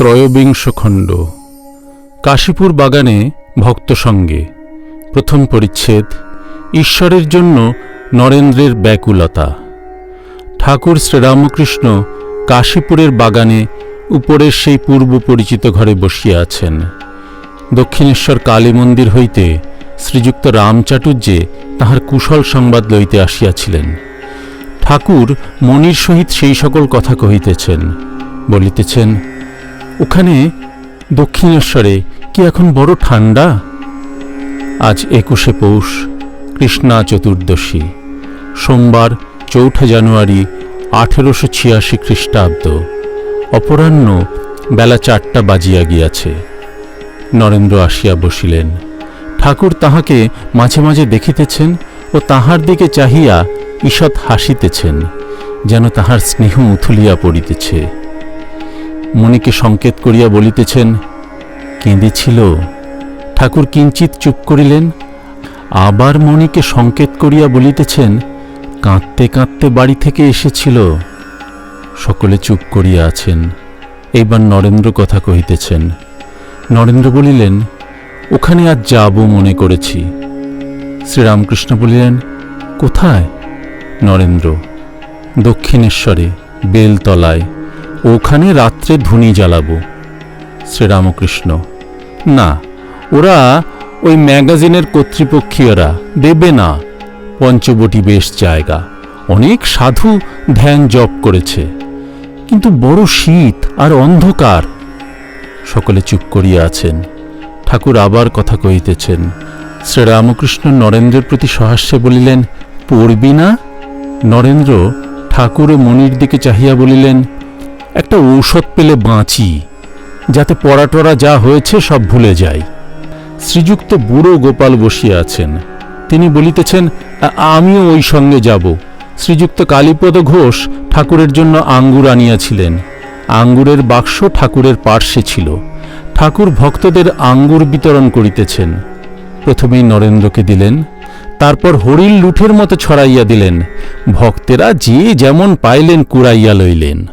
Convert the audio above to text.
ত্রয়োবিংশ খণ্ড। কাশীপুর বাগানে ভক্ত সঙ্গে। প্রথম পরিচ্ছেদ, ঈশ্বরের জন্য নরেন্দ্রের ব্যাকুলতা। ঠাকুর শ্রীরামকৃষ্ণ কাশীপুরের বাগানে উপরের সেই পূর্ব পরিচিত ঘরে বসিয়া আছেন। দক্ষিণেশ্বর কালী মন্দির হইতে শ্রীযুক্ত রামচাটুর্যে তাহার কুশল সংবাদ লইতে আসিয়াছিলেন। ঠাকুর মনির সহিত সেই সকল কথা কহিতেছেন, বলিতেছেন ওখানে দক্ষিণেশ্বরে কি এখন বড় ঠান্ডা? আজ একুশে পৌষ, কৃষ্ণা চতুর্দশী, সোমবার চৌঠা জানুয়ারি আঠেরোশো ছিয়াশি খ্রিস্টাব্দ, অপরাহ্ন বেলা চারটা বাজিয়া গিয়াছে। নরেন্দ্র আসিয়া বসিলেন। ঠাকুর তাহাকে মাঝে মাঝে দেখিতেছেন ও তাহার দিকে চাহিয়া ঈষৎ হাসিতেছেন, যেন তাহার স্নেহ উথুলিয়া পড়িতেছে। মনিকে সংকেত করিয়া বলিতেছেন, কেঁদেছিল? ঠাকুর কিঞ্চিত চুপ করিলেন। আবার মণিকে সংকেত করিয়া বলিতেছেন, কাঁদতে কাঁদতে বাড়ি থেকে এসেছিল। সকলে চুপ করিয়া আছেন। এইবার নরেন্দ্র কথা কহিতেছেন। নরেন্দ্র বলিলেন, ওখানে আজ যাব মনে করেছি। শ্রীরামকৃষ্ণ বলিলেন, কোথায়? নরেন্দ্র, দক্ষিণেশ্বরে, বেলতলায়। ওখানে রাত্রে ধুনি জ্বালাবো, শ্রীরামকৃষ্ণ। না, ওরা ওই ম্যাগাজিনের কর্তৃপক্ষীয়রা, দেবে না। পঞ্চবটি বেশ জায়গা, অনেক সাধু ধ্যান জপ করেছে। কিন্তু বড় শীত আর অন্ধকার। সকলে চুপ করিয়া আছেন। ঠাকুর আবার কথা কহিতেছেন, শ্রীরামকৃষ্ণ নরেন্দ্রের প্রতি সহাস্যে বলিলেন, পড়বি না? নরেন্দ্র ঠাকুর ও মনির দিকে চাহিয়া বলিলেন একটা ঔষধ পেলে বাঁচি, যাতে পড়াটরা যা হয়েছে সব ভুলে যায়। শ্রীযুক্ত বুড়ো গোপাল বসিয়া আছেন। তিনি বলিতেছেন আমিও ওই সঙ্গে যাব। শ্রীযুক্ত কালীপদ ঘোষ ঠাকুরের জন্য আঙ্গুর আনিয়াছিলেন। আঙ্গুরের বাক্স ঠাকুরের পার্শ্বে ছিল। ঠাকুর ভক্তদের আঙ্গুর বিতরণ করিতেছেন। প্রথমেই নরেন্দ্রকে দিলেন, তারপর হরিল লুঠের মতো ছড়াইয়া দিলেন। ভক্তেরা যে যেমন পাইলেন কুড়াইয়া লইলেন।